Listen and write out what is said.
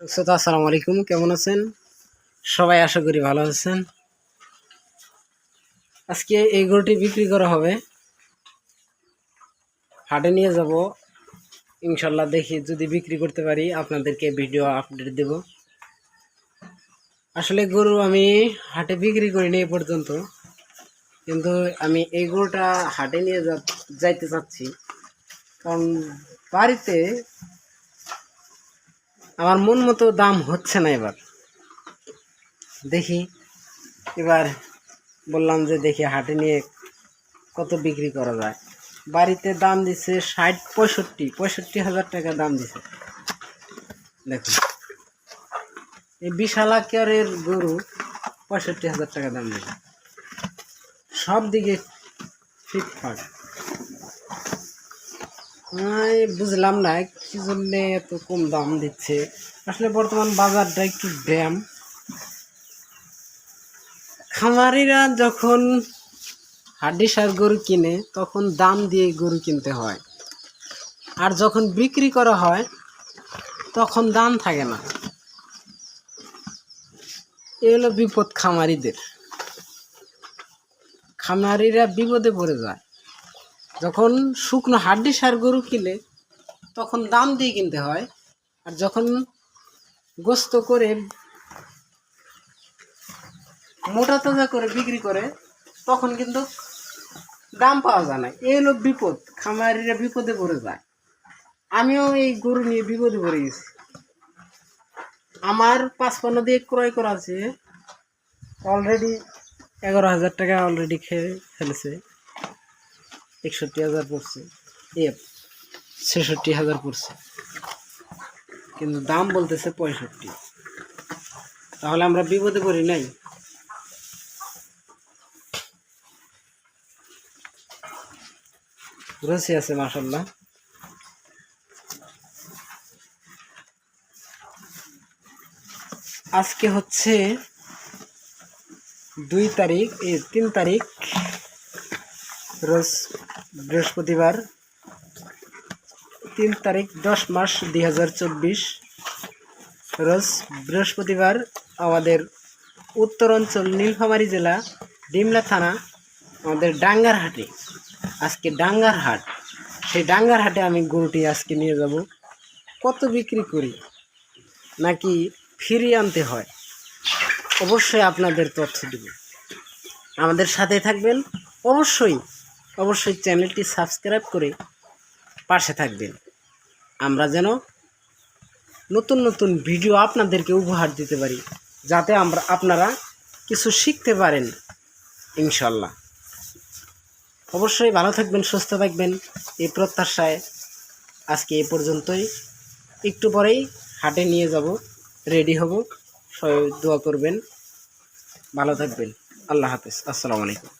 শ্রোতা, আসসালামু আলাইকুম। কেমন আছেন? সবাই আশা করি ভালো আছেন। আজকে এই গরুটি বিক্রি করা হবে। হাটে নিয়ে যাব। ইনশাল্লাহ দেখি যদি বিক্রি করতে পারি, আপনাদেরকে ভিডিও আপডেট দেব। আসলে গরু আমি হাটে বিক্রি করিনি এ পর্যন্ত। কিন্তু আমি এই গরুটা হাটে নিয়ে যাইতে চাচ্ছি। কারণ বাড়িতে আমার মন মতো দাম হচ্ছে না এবার। দেখি, এবার বললাম যে দেখি হাটে নিয়ে কত বিক্রি করা যায়। বাড়িতে দাম দিচ্ছে ষাট পঁয়ষট্টি পঁয়ষট্টি হাজার টাকা দাম দিছে। দেখুন, এই বিশাল আকারের গরু পঁয়ষট্টি হাজার টাকা দাম দিছে। সব দিকে ফিটফাট আমি বুঝলাম না, কি জন্য এত কম দাম দিচ্ছে? আসলে বর্তমান বাজারটা একটু ড্যাম খামারিরা যখন হাড্ডি সার গরু কিনে, তখন দাম দিয়ে গরু কিনতে হয়। আর যখন বিক্রি করা হয়, তখন দাম থাকে না। এ হলো বিপদ খামারিদের। খামারিরা বিপদে পড়ে যায়। যখন শুকনো হাড্ডি সার গরু কিনে, তখন দাম দিয়ে কিনতে হয়। আর যখন গোস্ত করে, মোটা তাজা করে বিক্রি করে, তখন কিন্তু দাম পাওয়া যায় না। এই হলো বিপদ, খামারিরা বিপদে পড়ে যায়। আমিও এই গরু নিয়ে বিপদে পড়ে গেছি। আমার পাঁচপান্ন দিয়ে ক্রয় করা আছে। অলরেডি এগারো হাজার টাকা অলরেডি খেয়ে ফেলেছে। একষট্টি হাজার পড়ছে। এ, ছেষট্টি হাজার পড়ছে। কিন্তু দাম বলতেছে পঁয়ষট্টি। তাহলে আমরা বিপদে পড়ি নাই? রসি আছে মাসাল্লাহ আজকে হচ্ছে দুই তারিখ এই তিন তারিখ, রোজ বৃহস্পতিবার, তিন তারিখ, দশ মাস দুই হাজার চব্বিশ। রোজ বৃহস্পতিবার আমাদের উত্তর অঞ্চল নীলফামারী জেলা, ডিমলা থানা, আমাদের ডাঙ্গার হাটে আজকে ডাঙ্গার হাট সেই ডাঙ্গার হাটে আমি গরুটি আজকে নিয়ে যাব। কত বিক্রি করি, নাকি ফিরিয়ে আনতে হয়, অবশ্যই আপনাদের তথ্য দেব। আমাদের সাথে থাকবেন, অবশ্যই অবশ্যই চ্যানেলটি সাবস্ক্রাইব করে পাশে থাকবেন। আমরা যেন নতুন নতুন ভিডিও আপনাদেরকে উপহার দিতে পারি, যাতে আমরা আপনারা কিছু শিখতে পারেন ইনশাল্লাহ অবশ্যই ভালো থাকবেন, সুস্থ থাকবেন। এই প্রত্যাশায় আজকে এ পর্যন্তই। একটু পরেই হাটে নিয়ে যাব, রেডি হব। সবাই দোয়া করবেন। ভালো থাকবেন। আল্লাহ হাফেজ। আসসালামু আলাইকুম।